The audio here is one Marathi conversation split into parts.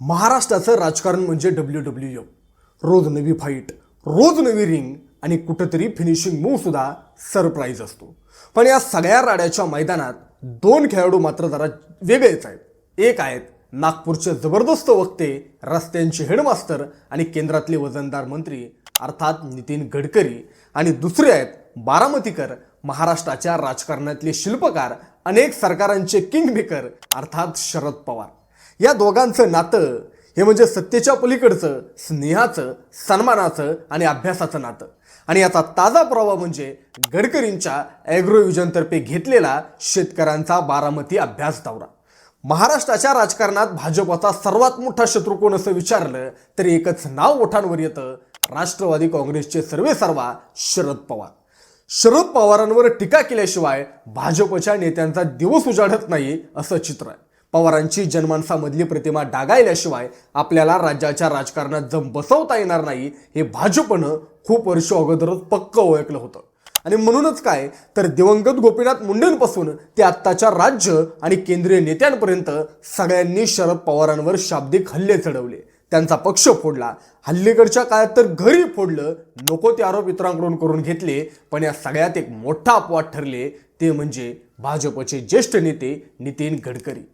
महाराष्ट्राचं राजकारण म्हणजे डब्ल्यू डब्ल्यू एफ रोज नवी फाईट रोज नवी रिंग आणि कुठंतरी फिनिशिंग मूव सुद्धा सरप्राईज असतो. पण या सगळ्या राड्याच्या मैदानात दोन खेळाडू मात्र जरा वेगळेच आहेत. एक आहेत नागपूरचे जबरदस्त वक्ते रस्त्यांचे हेडमास्टर आणि केंद्रातले वजनदार मंत्री अर्थात नितीन गडकरी. आणि दुसरे आहेत बारामतीकर महाराष्ट्राच्या राजकारणातले शिल्पकार अनेक सरकारांचे किंगमेकर अर्थात शरद पवार. या दोघांचं नातं हे म्हणजे सत्तेच्या पलीकडचं स्नेहाचं सन्मानाचं आणि अभ्यासाचं नातं. आणि याचा ताजा पुरावा म्हणजे गडकरींच्या ॲग्रोविजनतर्फे घेतलेला शेतकऱ्यांचा बारामती अभ्यास दौरा. महाराष्ट्राच्या राजकारणात भाजपचा सर्वात मोठा शत्रू कोण असं विचारलं तर एकच नाव ओठांवर येतं राष्ट्रवादी काँग्रेसचे सर्वेसर्वा शरद पवार. शरद पवारांवर टीका केल्याशिवाय भाजपच्या नेत्यांचा दिवस उजाडत नाही असं चित्र आहे. पवारांची जनमानसामधली प्रतिमा डागायल्याशिवाय आपल्याला राज्याच्या राजकारणात जम बसवता येणार नाही हे भाजपनं खूप वर्ष अगोदरच पक्क ओळखलं होतं. आणि म्हणूनच काय तर दिवंगत गोपीनाथ मुंडेंपासून ते आत्ताच्या राज्य आणि केंद्रीय नेत्यांपर्यंत सगळ्यांनी शरद पवारांवर शाब्दिक हल्ले चढवले. त्यांचा पक्ष फोडला. हल्लीकडच्या काळात तर घरी फोडलं. नको ते आरोप इतरांकडून करून घेतले पण या सगळ्यात एक मोठा अपवाद ठरले ते म्हणजे भाजपचे ज्येष्ठ नेते नितीन गडकरी.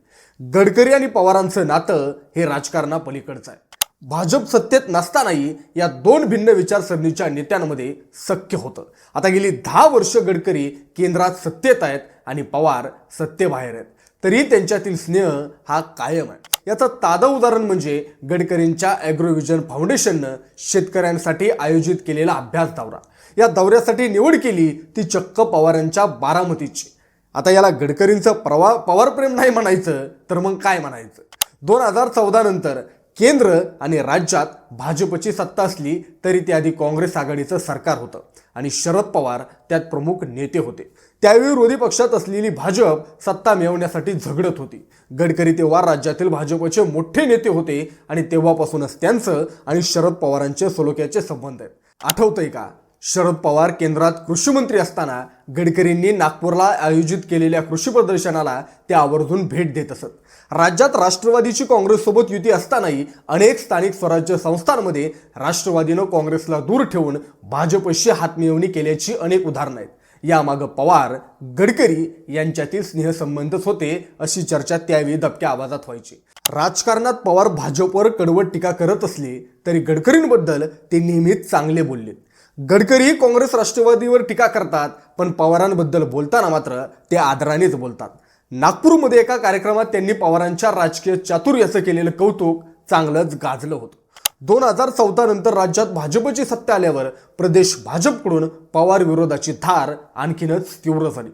गडकरी आणि पवारांचं नातं हे राजकारणापलीकडचं आहे. भाजप सत्तेत नसतानाही या दोन भिन्न विचारसरणीच्या नेत्यांमध्ये सख्य होतं. आता गेली दहा वर्ष गडकरी केंद्रात सत्तेत आहेत आणि पवार सत्तेबाहेर आहेत. तरी त्यांच्यातील स्नेह हा कायम आहे. याचं तादं उदाहरण म्हणजे गडकरींच्या ॲग्रोविजन फाउंडेशननं शेतकऱ्यांसाठी आयोजित केलेला अभ्यास दौरा. या दौऱ्यासाठी निवड केली ती चक्क पवारांच्या बारामतीची. आता याला गडकरींचं प्रवा पवारप्रेम नाही म्हणायचं तर मग काय म्हणायचं? दोन हजार चौदा नंतर केंद्र आणि राज्यात भाजपची सत्ता असली तरी त्याआधी काँग्रेस आघाडीचं सरकार होतं. आणि शरद पवार त्यात प्रमुख नेते होते. त्यावेळी विरोधी पक्षात असलेली भाजप सत्ता मिळवण्यासाठी झगडत होती. गडकरी तेव्हा राज्यातील भाजपचे मोठे नेते होते आणि तेव्हापासूनच त्यांचं आणि शरद पवारांचे सलोख्याचे संबंध आहेत. आठवतंय का? शरद पवार केंद्रात कृषी मंत्री असताना गडकरींनी नागपूरला आयोजित केलेल्या कृषी प्रदर्शनाला ते आवर्जून भेट देत असत. राज्यात राष्ट्रवादीची काँग्रेससोबत युती असतानाही अनेक स्थानिक स्वराज्य संस्थांमध्ये राष्ट्रवादीनं काँग्रेसला दूर ठेवून भाजपशी हातमिळवणी केल्याची अनेक उदाहरणं आहेत. यामागं पवार गडकरी यांच्यातील स्नेहसंबंधच होते अशी चर्चा त्यावेळी दबक्या आवाजात व्हायची. राजकारणात पवार भाजपवर कडवट टीका करत असले तरी गडकरींबद्दल ते नेहमीच चांगले बोलले गडकरी काँग्रेस राष्ट्रवादीवर टीका करतात पण पवारांबद्दल बोलताना मात्र ते आदरानेच बोलतात. नागपूरमध्ये एका कार्यक्रमात त्यांनी पवारांच्या राजकीय चातुर्याचं केलेलं कौतुक चांगलंच गाजलं होतं. दोन हजार चौदा नंतर राज्यात भाजपची सत्ता आल्यावर प्रदेश भाजपकडून पवार विरोधाची धार आणखीनच तीव्र झाली.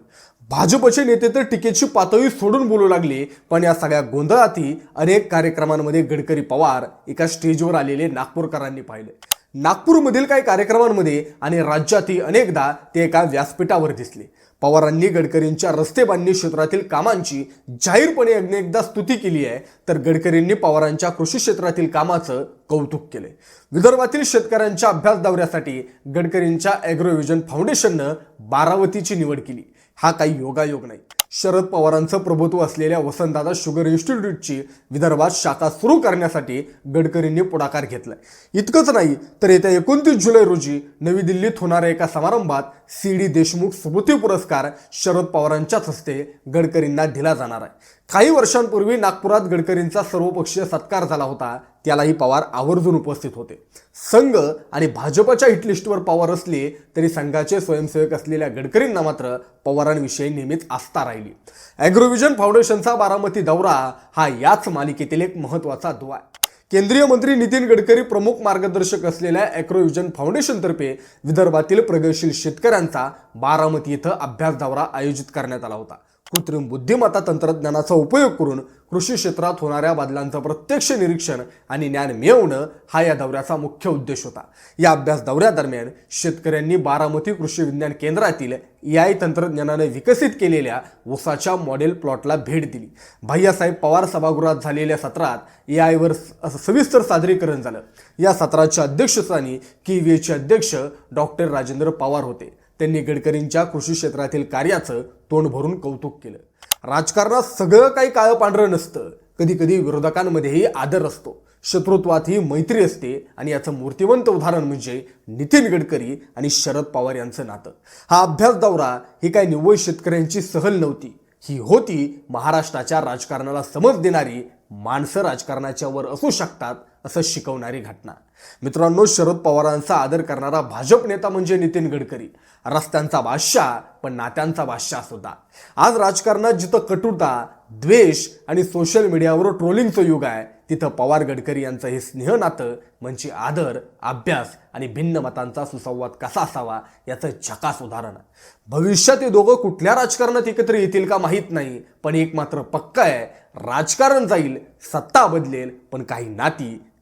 भाजपचे नेते तर टीकेची पातळी सोडून बोलू लागले पण या सगळ्या गोंधळातही अनेक कार्यक्रमांमध्ये गडकरी पवार एका स्टेजवर आलेले नागपूरकरांनी पाहिले. नागपूरमधील काही कार्यक्रमांमध्ये आणि राज्यातही अनेकदा ते एका व्यासपीठावर दिसले. पवारांनी गडकरींच्या रस्ते बांधणी क्षेत्रातील कामांची जाहीरपणे अनेकदा स्तुती केली आहे तर गडकरींनी पवारांच्या कृषी क्षेत्रातील कामाचं कौतुक केले विदर्भातील शेतकऱ्यांच्या अभ्यास दौऱ्यासाठी गडकरींच्या ॲग्रोविजन फाउंडेशननं बारावतीची निवड केली. हा काही योगायोग नाही. शरद पवारांचं प्रभुत्व असलेल्या वसंतदादा शुगर इन्स्टिट्यूटची विदर्भात शाखा सुरू करण्यासाठी गडकरींनी पुढाकार घेतलाय इतकंच नाही तर येत्या एकोणतीस जुलै रोजी नवी दिल्लीत होणाऱ्या एका समारंभात सी डी देशमुख सुबुती पुरस्कार शरद पवारांच्याच हस्ते गडकरींना दिला जाणार आहे. काही वर्षांपूर्वी नागपुरात गडकरींचा सर्वपक्षीय सत्कार झाला होता. त्यालाही पवार आवर्जून उपस्थित होते. संघ आणि भाजपच्या हिटलिस्टवर पवार असले तरी संघाचे स्वयंसेवक असलेल्या गडकरींना मात्र पवारांविषयी नेहमीच आस्था राहिली. ॲग्रोविजन फाउंडेशनचा बारामती दौरा हा याच मालिकेतील एक महत्त्वाचा दुवा आहे. केंद्रीय मंत्री नितीन गडकरी प्रमुख मार्गदर्शक असलेल्या ॲक्रोविजन फाउंडेशनतर्फे विदर्भातील प्रगतशील शेतकऱ्यांचा बारामती इथं अभ्यास दौरा आयोजित करण्यात आला होता. कृत्रिम बुद्धिमत्ता तंत्रज्ञानाचा उपयोग करून कृषी क्षेत्रात होणाऱ्या बदलांचं प्रत्यक्ष निरीक्षण आणि ज्ञान मिळवणं हा या दौऱ्याचा मुख्य उद्देश होता. या अभ्यास दौऱ्यादरम्यान शेतकऱ्यांनी बारामती कृषी विज्ञान केंद्रातील ए आय तंत्रज्ञानाने विकसित केलेल्या उसाच्या मॉडेल प्लॉटला भेट दिली. भैयासाहेब पवार सभागृहात झालेल्या सत्रात ए आयवर सविस्तर सादरीकरण झालं. या सत्राच्या अध्यक्षस्थानी के व्ही एचे अध्यक्ष डॉक्टर राजेंद्र पवार होते. त्यांनी गडकरींच्या कृषी क्षेत्रातील कार्याचं तोंड भरून कौतुक केलं. राजकारणात सगळं काही काळं पांढरं नसतं. कधी कधी विरोधकांमध्येही आदर असतो. शत्रुत्वातही मैत्री असते आणि याचं मूर्तिवंत उदाहरण म्हणजे नितीन गडकरी आणि शरद पवार यांचं नातं. हा अभ्यास दौरा ही काय निव्वळ शेतकऱ्यांची सहल नव्हती. ही होती महाराष्ट्राच्या राजकारणाला समज देणारी माणसं राजकारणाच्या वर असू शकतात असं शिकवणारी घटना. मित्रांनो शरद पवारांचा आदर करणारा भाजप नेता म्हणजे नितीन गडकरी. रस्त्यांचा बादशाह पण नात्यांचा बादशाह सुद्धा. आज राजकारणात जिथं कटुता द्वेष आणि सोशल मीडियावर ट्रोलिंगचं युग आहे तिथं पवार गडकरी यांचं हे स्नेह नातं म्हणजे आदर अभ्यास आणि भिन्न मतांचा सुसंवाद कसा असावा याचं झकास उदाहरण. भविष्यात हे दोघं कुठल्या राजकारणात एकत्र येतील का माहीत नाही पण एक मात्र पक्का आहे राजकारण जाईल सत्ता बदलेल पण काही नाती